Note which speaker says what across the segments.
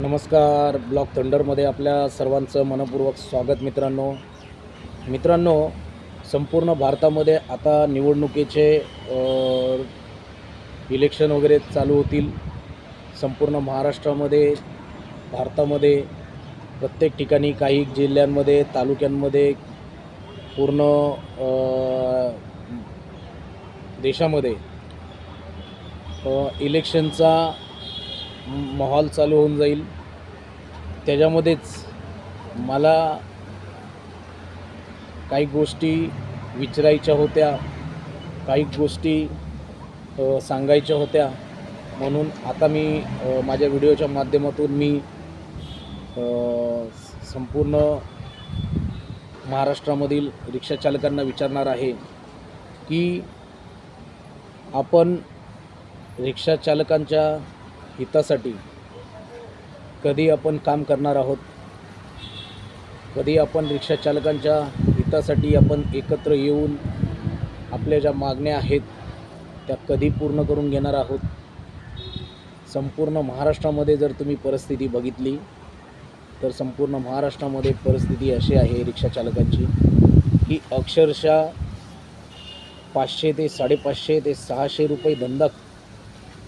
Speaker 1: नमस्कार ब्लॉक थंडरमध्ये आपल्या सर्वांचं मनपूर्वक स्वागत मित्रांनो. मित्रांनो संपूर्ण भारतामध्ये आता निवडणुकीचे इलेक्शन वगैरे चालू होतील. संपूर्ण महाराष्ट्रामध्ये भारतामध्ये प्रत्येक ठिकाणी काही जिल्ह्यांमध्ये तालुक्यांमध्ये पूर्ण देशामध्ये इलेक्शनचा माहोल चालू होऊन जाईल. त्याच्यामध्येच मला काही गोष्टी विचारायच्या होत्या काही गोष्टी सांगायच्या होत्या. म्हणून आता मी माझ्या व्हिडिओच्या माध्यमातून मी संपूर्ण महाराष्ट्रामधील रिक्षाचालकांना विचारणार आहे की आपण रिक्षाचालकांच्या हितासाठी कधी आपण काम करणार आहोत कधी आपण रिक्षाचालकांच्या हितासाठी आपण एकत्र येऊन आपल्या ज्या मागण्या आहेत त्या कधी पूर्ण करून घेणार आहोत. संपूर्ण महाराष्ट्रामध्ये जर तुम्ही परिस्थिती बघितली तर संपूर्ण महाराष्ट्रामध्ये परिस्थिती अशी आहे रिक्षाचालकांची की अक्षरशः पाचशे ते साडेपाचशे ते सहाशे रुपये धंदा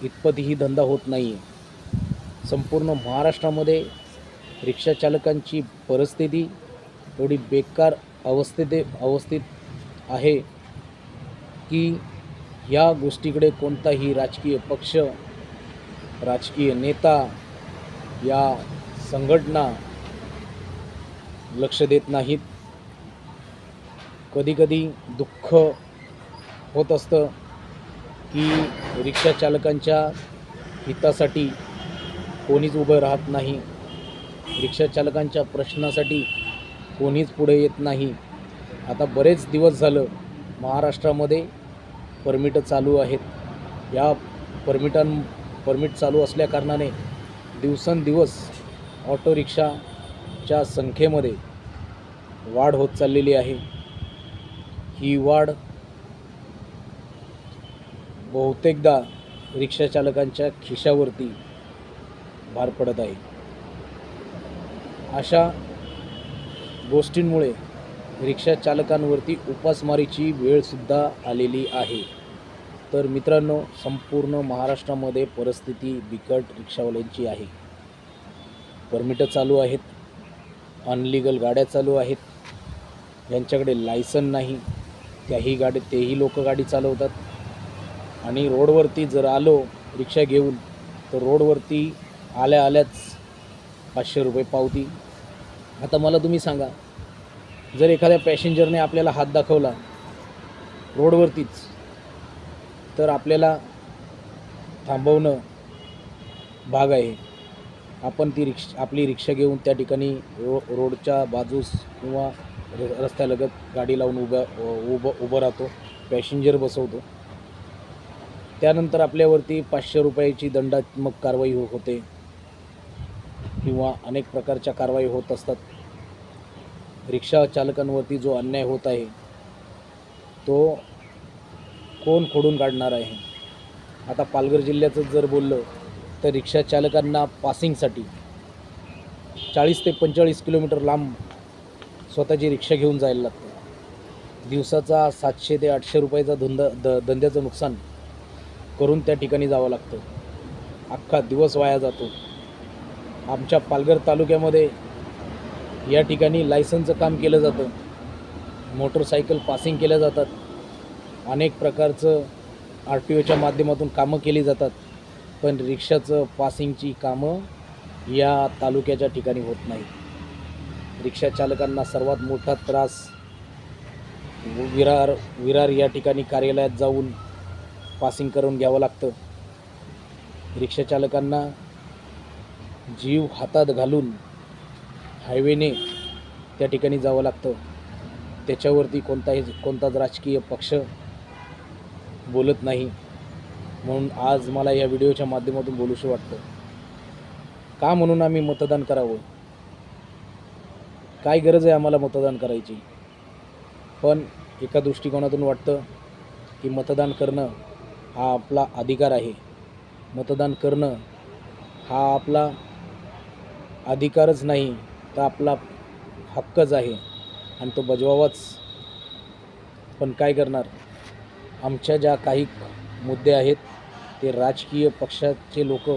Speaker 1: इतपतही धंदा होत नाही. आहे संपूर्ण महाराष्ट्रामध्ये रिक्षाचालकांची परिस्थिती एवढी बेकार अवस्थेत अवस्थेत आहे की ह्या गोष्टीकडे कोणताही राजकीय पक्ष राजकीय नेता या संघटना लक्ष देत नाहीत. कधीकधी दुःख होत असतं. की रिक्षाचालकांच्या हितासाठी कोणीच उभं राहत नाही. रिक्षाचालकांच्या प्रश्नासाठी कोणीच पुढे येत नाही. आता बरेच दिवस झालं महाराष्ट्रामध्ये परमिटं चालू आहेत. या परमिटां परमिट चालू असल्याकारणाने दिवसेंदिवस ऑटो रिक्षाच्या संख्येमध्ये वाढ होत चाललेली आहे. ही वाढ बहुतेकदा रिक्षाचालकांच्या खिशावरती भार पडत आहे. अशा गोष्टींमुळे रिक्षाचालकांवरती उपासमारीची वेळसुद्धा आलेली आहे. तर मित्रांनो संपूर्ण महाराष्ट्रामध्ये परिस्थिती बिकट रिक्षावाल्यांची आहे. परमिटं चालू आहेत. अनलिगल गाड्या चालू आहेत. यांच्याकडे लायसन नाही. त्याही गाडी तेही लोक गाडी चालवतात. आणि रोडवरती जर आलो रिक्षा घेऊन तर रोडवरती आल्या आल्याच पाचशे रुपये पावती. आता मला तुम्ही सांगा जर एखाद्या पॅसेंजरने आपल्याला हात दाखवला रोडवरतीच तर आपल्याला थांबवणं भाग आहे. आपण ती रिक्ष आपली रिक्षा घेऊन त्या ठिकाणी रो रोडच्या बाजूस किंवा र रस्त्यालगत गाडी लावून उभ्या उभं उभं राहतो पॅसेंजर बसवतो. त्यानंतर आपल्यावरती पाचशे रुपयाची दंडात्मक कारवाई हो होते. किंवा अनेक प्रकारच्या कारवाई होत असतात. रिक्षा चालकांवरती जो अन्याय होत आहे तो कोण खोडून काढणार आहे? आता पालघर जिल्ह्याचं जर बोललं तर रिक्षा चालकांना पासिंगसाठी चाळीस ते पंचेचाळीस किलोमीटर लांब स्वतःची रिक्षा घेऊन जायला लागते. दिवसाचा सातशे ते आठशे रुपयाचा धंदा द धंद्याचं नुकसान करून त्या ठिकाणी जावं लागतं. अख्खा दिवस वाया जातो. आमच्या पालघर तालुक्यामध्ये या ठिकाणी लायसनचं काम केलं जातं. मोटरसायकल पासिंग केल्या जातात. अनेक प्रकारचं आर टी ओच्या माध्यमातून कामं केली जातात. पण रिक्षाचं पासिंगची कामं या तालुक्याच्या ठिकाणी होत नाही रिक्षा चालकांना सर्वात मोठा त्रास विरार विरार या ठिकाणी कार्यालयात जाऊन पासिंग करून घ्यावं लागतं. रिक्षाचालकांना जीव हातात घालून हायवेने त्या ठिकाणी जावं लागतं. त्याच्यावरती कोणताही कोणताच राजकीय पक्ष बोलत नाही. म्हणून आज मला या व्हिडिओच्या माध्यमातून बोलूशी वाटतं. का म्हणून आम्ही मतदान करावं? काय गरज आहे आम्हाला मतदान करायची? पण एका दृष्टिकोनातून वाटतं की मतदान करणं हा आपला अधिकार आहे. मतदान करणं हा आपला अधिकारच नाही तर आपला हक्कच आहे. आणि तो बजवावाच. पण काय करणार? आमच्या ज्या काही मुद्दे आहेत ते राजकीय पक्षाचे लोक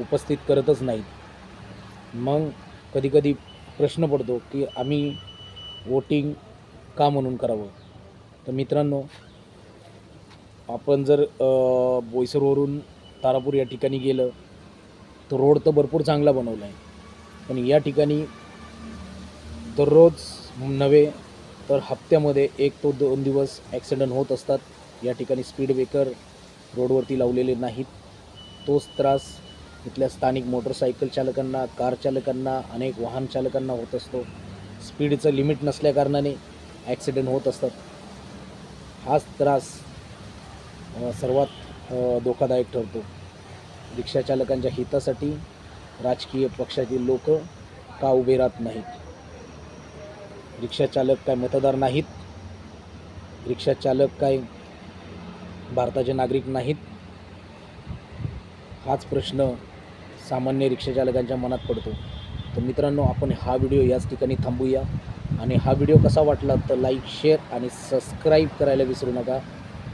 Speaker 1: उपस्थित करतच नाहीत. मग कधीकधी प्रश्न पडतो की आम्ही वोटिंग का म्हणून करावं? तर मित्रांनो आपण जर बोईसरवरून तारापूर या ठिकाणी गेलं तर रोड तर भरपूर चांगला बनवला आहे. पण या ठिकाणी दररोज नव्हे तर हप्त्यामध्ये एक तो दोन दिवस ॲक्सिडंट होत असतात. या ठिकाणी स्पीड ब्रेकर रोडवरती लावलेले नाहीत. तोच त्रास इथल्या स्थानिक मोटरसायकल चालकांना कार चालकांना अनेक वाहन चालकांना होत असतो. स्पीडचं लिमिट नसल्याकारणाने ॲक्सिडेंट होत असतात. हाच त्रास सर्वात धोकादायक ठरतो. रिक्षाचालकांच्या हितासाठी राजकीय पक्षातील लोक का उभे राहत नाहीत? रिक्षाचालक काय मतदार नाहीत? रिक्षाचालक काय भारताचे नागरिक नाहीत? हाच प्रश्न सामान्य रिक्षाचालकांच्या मनात पडतो. तर मित्रांनो आपण हा व्हिडिओ याच ठिकाणी थांबूया. आणि हा व्हिडिओ कसा वाटला तर लाईक शेअर आणि सबस्क्राईब करायला विसरू नका.